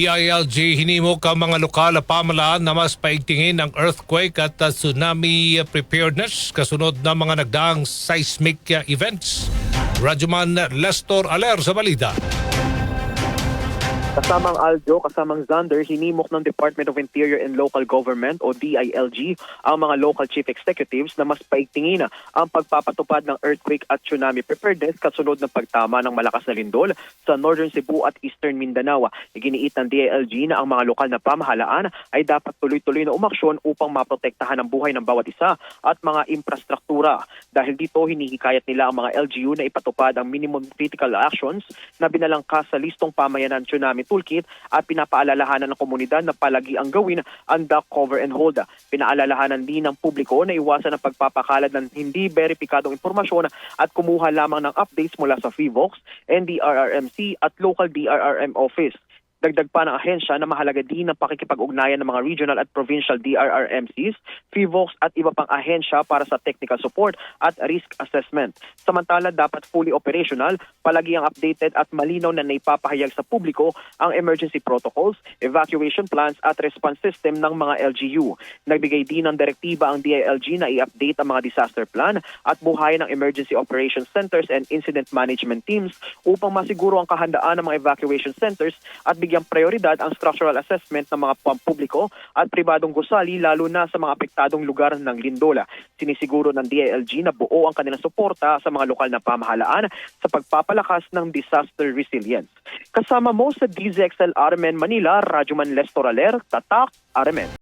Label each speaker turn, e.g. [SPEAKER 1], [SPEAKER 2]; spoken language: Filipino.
[SPEAKER 1] DILG hinimok ang mga lokal na pamalaan na mas paigtingin ang earthquake at tsunami preparedness kasunod ng mga nagdaang seismic events. Radyoman Lestor Aler sa balida.
[SPEAKER 2] Kasamang Aljo, kasamang Zander, hinimok ng Department of Interior and Local Government o DILG ang mga local chief executives na mas paigtingin ang pagpapatupad ng earthquake at tsunami preparedness kasunod ng pagtama ng malakas na lindol sa Northern Cebu at Eastern Mindanao. Iginiit ng DILG na ang mga lokal na pamahalaan ay dapat tuloy-tuloy na umaksyon upang maprotektahan ang buhay ng bawat isa at mga infrastruktura. Dahil dito, hinihikayat nila ang mga LGU na ipatupad ang minimum critical actions na binalangkas sa listong pamayanan tsunami toolkit at pinapaalalahanan ng komunidad na palagi ang gawin ang duck cover and hold. Pinaalalahanan din ng publiko na iwasan ang pagpapakalat ng hindi beripikadong impormasyon at kumuha lamang ng updates mula sa FIVOX, NDRRMC at local DRRM office. Dagdag pa ng ahensya na mahalaga din ang pakikipag-ugnayan ng mga regional at provincial DRRMCs, FIVOX at iba pang ahensya para sa technical support at risk assessment. Samantala, dapat fully operational, palagi ang updated at malinaw na naipapahayag sa publiko ang emergency protocols, evacuation plans at response system ng mga LGU. Nagbigay din ng direktiba ang DILG na i-update ang mga disaster plan at buhayin ang emergency operations centers and incident management teams upang masiguro ang kahandaan ng mga evacuation centers at bigyang prioridad ang structural assessment ng mga pampubliko at pribadong gusali lalo na sa mga apektadong lugar ng Lindola. Sinisiguro ng DILG na buo ang kanilang suporta sa mga lokal na pamahalaan sa pagpapalakas ng disaster resilience. Kasama mo sa DZXL Armen Manila, Radyoman Lestor Aler, Tatak, Armen.